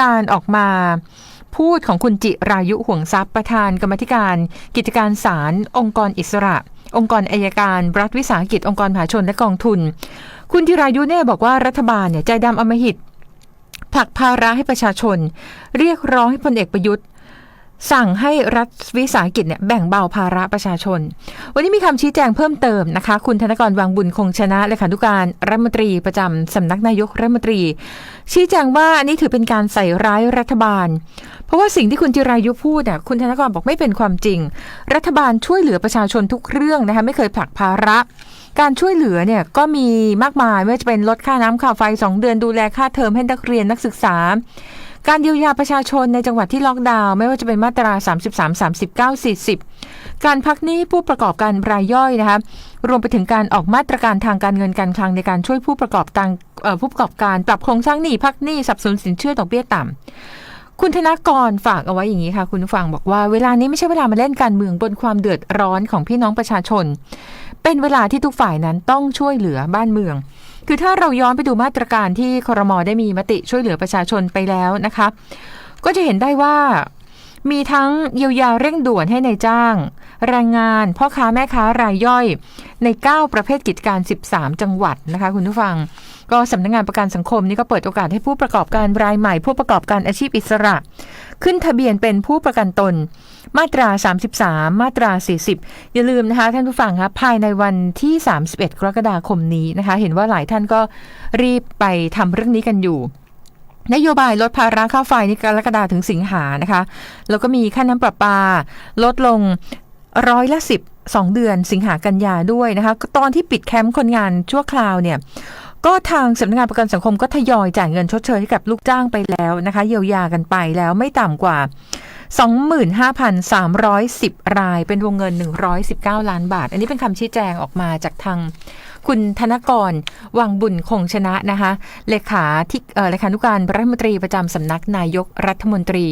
การออกมาพูดของคุณจิรายุห่วงทรัพย์ประธานกรรมธิการ กิจการศาลองค์กรอิสระ องค์กรอายการรัฐวิสาหกิจองค์กรมหาชนและกองทุน คุณจิรายุเนี่ยบอกว่ารัฐบาลเนี่ยใจดำอมหิตผลักภาระให้ประชาชน เรียกร้องให้พลเอกประยุทธ์ สั่งให้รัฐวิสาหกิจเนี่ยแบ่งเบาภาระประชาชน วันนี้มีคำชี้แจงเพิ่มเติมนะคะ คุณธนกรวังบุญคงชนะเลขานุการรัฐมนตรีประจำสำนักนายกรัฐมนตรี ชี้แจงว่าอันนี้ถือเป็นการใส่ร้ายรัฐบาล เพราะว่าสิ่งที่คุณจิรายุพูดน่ะคุณธนกรบอกไม่เป็นความจริง รัฐบาลช่วยเหลือประชาชนทุกเรื่องนะคะไม่เคยผลักภาระการช่วยเหลือเนี่ยก็มีมากมายไม่ว่าจะเป็นลดค่าน้ำค่าไฟ 2 เดือนดูแลค่าเทอมให้นักเรียนนักศึกษา การเยียวยาประชาชนในจังหวัดที่ล็อกดาวน์ไม่ว่าจะเป็นมาตรา 33 39 40 การพักหนี้ผู้ประกอบการรายย่อยนะคะรวมไปถึงการออกมาตรการทางการเงินการคลังในการช่วยผู้ประกอบการผู้ประกอบการปรับโครงสร้างหนี้พักหนี้สับสนสินเชื่อดอกเบี้ยต่ำคุณธนากรฝากเอาไว้อย่างนี้ค่ะ คุณฟังบอกว่าเวลานี้ไม่ใช่เวลามาเล่นการเมืองบนความเดือดร้อนของพี่น้องประชาชน เป็นเวลาที่ทุกฝ่ายนั้นต้องช่วยเหลือบ้านเมือง คือถ้าเราย้อนไปดูมาตรการที่ครมอได้มีมติช่วยเหลือประชาชนไปแล้วนะคะ ก็จะเห็นได้ว่ามีทั้งเยียวยาเร่งด่วนให้ในายจ้าง แรงงาน พ่อค้าแม่ค้ารายย่อย ใน 9 ประเภทกิจการ 13 จังหวัดนะคะคุณผู้ฟัง ก็สำนักงานประกันสังคมนี่ก็เปิดโอกาสให้ผู้ประกอบการรายใหม่ ผู้ประกอบการอาชีพอิสระ ขึ้นทะเบียนเป็นผู้ประกันตน มาตรา 33 มาตรา 40 อย่าลืมนะคะ ท่านผู้ฟังคะภายในวันที่ 31 กรกฎาคมนี้นะคะ เห็นว่าหลายท่านก็รีบไปทำเรื่องนี้กันอยู่นโยบายลดภาระค่าไฟนี่กรกฎาถึงสิงหานะคะ แล้วก็มีค่าน้ำประปา ลดลงร้อยละสิบสองเดือนสิงหากันยาด้วยนะคะ ตอนที่ปิดแคมป์คนงานชั่วคราวเนี่ย ก็ทางสำนักงานประกันสังคมก็ทยอยจ่ายเงินชดเชยให้กับลูกจ้างไปแล้วนะคะ เยียวยากันไปแล้วไม่ต่ำกว่า 25,310 ราย เป็นวงเงิน 119 ล้านบาท อันนี้เป็นคำชี้แจงออกมาจากทางคุณธนกร วังบุญคงชนะนะคะเลขาที่เออเลขานุการรัฐมนตรีประจำสำนักนายกรัฐมนตรี